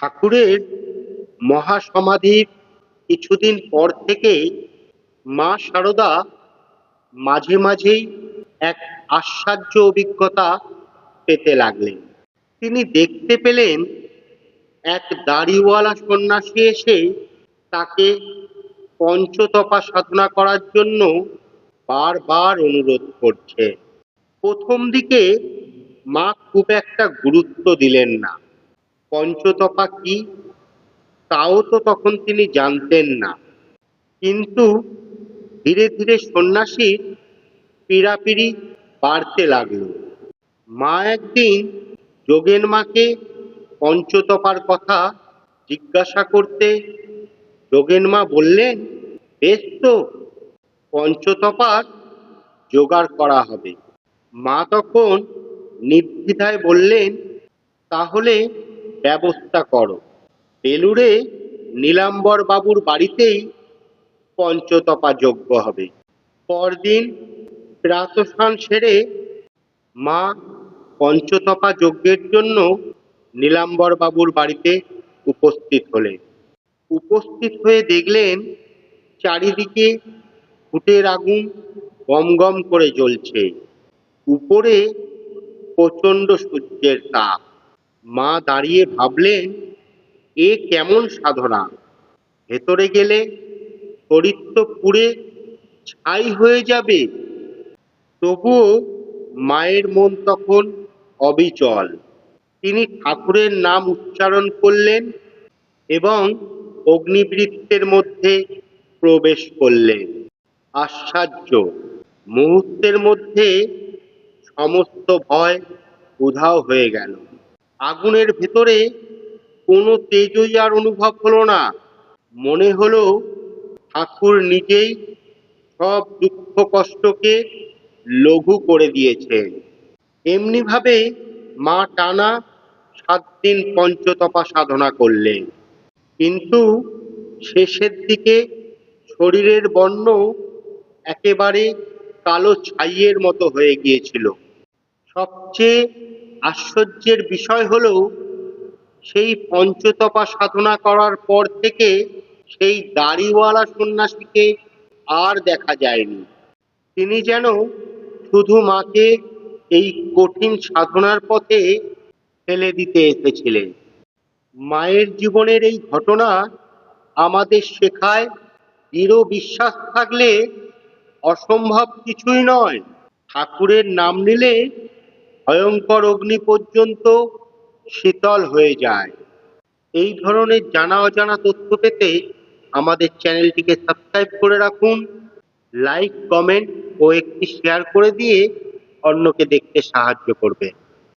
ঠাকুরের মহাসমাধির কিছুদিন পর থেকে মা সারদা মাঝে মাঝেই এক আশ্চর্য অভিজ্ঞতা পেতে লাগলেন। তিনি দেখতে পেলেন এক দাড়িওয়ালা সন্ন্যাসী এসে তাকে পঞ্চতপা সাধনা করার জন্য বারবার অনুরোধ করছে। প্রথম দিকে মা খুব একটা গুরুত্ব দিলেন না। পঞ্চতপা কি? তাও তো তখন তিনি জানতেন না। কিন্তু ধীরে ধীরে সন্ন্যাসীর পীড়াপিড়ি বাড়তে লাগল। মা একদিন যোগেন মাকে পঞ্চতপার কথা জিজ্ঞাসা করতে যোগেন মা বললেন, বেশ তো, পঞ্চতপার জোগাড় করা হবে। মা তখন নির্দ্বিধায় বললেন, তাহলে ব্যবস্থা করো। বেলুড়ে নীলাম্বর বাবুর বাড়িতেই পঞ্চতপা যজ্ঞ হবে। পরদিন প্রাতস্নান সেরে মা পঞ্চতপা যজ্ঞের জন্য নীলাম্বর বাবুর বাড়িতে উপস্থিত হলেন। উপস্থিত হয়ে দেখলেন চারিদিকে ফুটের আগুন গম গম করে জ্বলছে। উপরে প্রচণ্ড সূর্যের তাপ। মা দাঁড়িয়ে ভাবলেন, এ কেমন সাধনা? ভেতরে গেলে তো পুড়ে ছাই হয়ে যাবে। তবুও মায়ের মন তখন অবিচল। তিনি ঠাকুরের নাম উচ্চারণ করলেন এবং অগ্নিবৃত্তের মধ্যে প্রবেশ করলেন। আশ্চর্য! মুহূর্তের মধ্যে সমস্ত ভয় উধাও হয়ে গেল। আগুনের ভেতরে কোনো তেজই আর অনুভব হলো না। মনে হলো ঠাকুর নিজেই সব দুঃখ কষ্টকে লঘু করে দিয়েছেন এমনিভাবে মা টানা সাত দিন পঞ্চতপা সাধনা করলেন। কিন্তু শেষের দিকে শরীরের বর্ণ একেবারে কালো ছাইয়ের মতো হয়ে গিয়েছিল। সবচেয়ে আশ্চর্যের বিষয় হলো, সেই পঞ্চতপা সাধনা করার পর থেকে সেই দাড়িওয়ালা সন্ন্যাসীকে আর দেখা যায়নি। তিনি যেন শুধু মাকে এই কঠিন সাধনার পথে ফেলে দিতে এসেছিলেন। মায়ের জীবনের এই ঘটনা আমাদের শেখায়, দৃঢ় বিশ্বাস থাকলে অসম্ভব কিছুই নয়। ঠাকুরের নাম নিলে ভয়ঙ্কর অগ্নি পর্যন্ত শীতল হয়ে যায়। এই ধরনের জানা অজানা তথ্য পেতে আমাদের চ্যানেলটিকে সাবস্ক্রাইব করে রাখুন, লাইক, কমেন্ট ও একটি শেয়ার করে দিয়ে অন্যকে দেখতে সাহায্য করবে।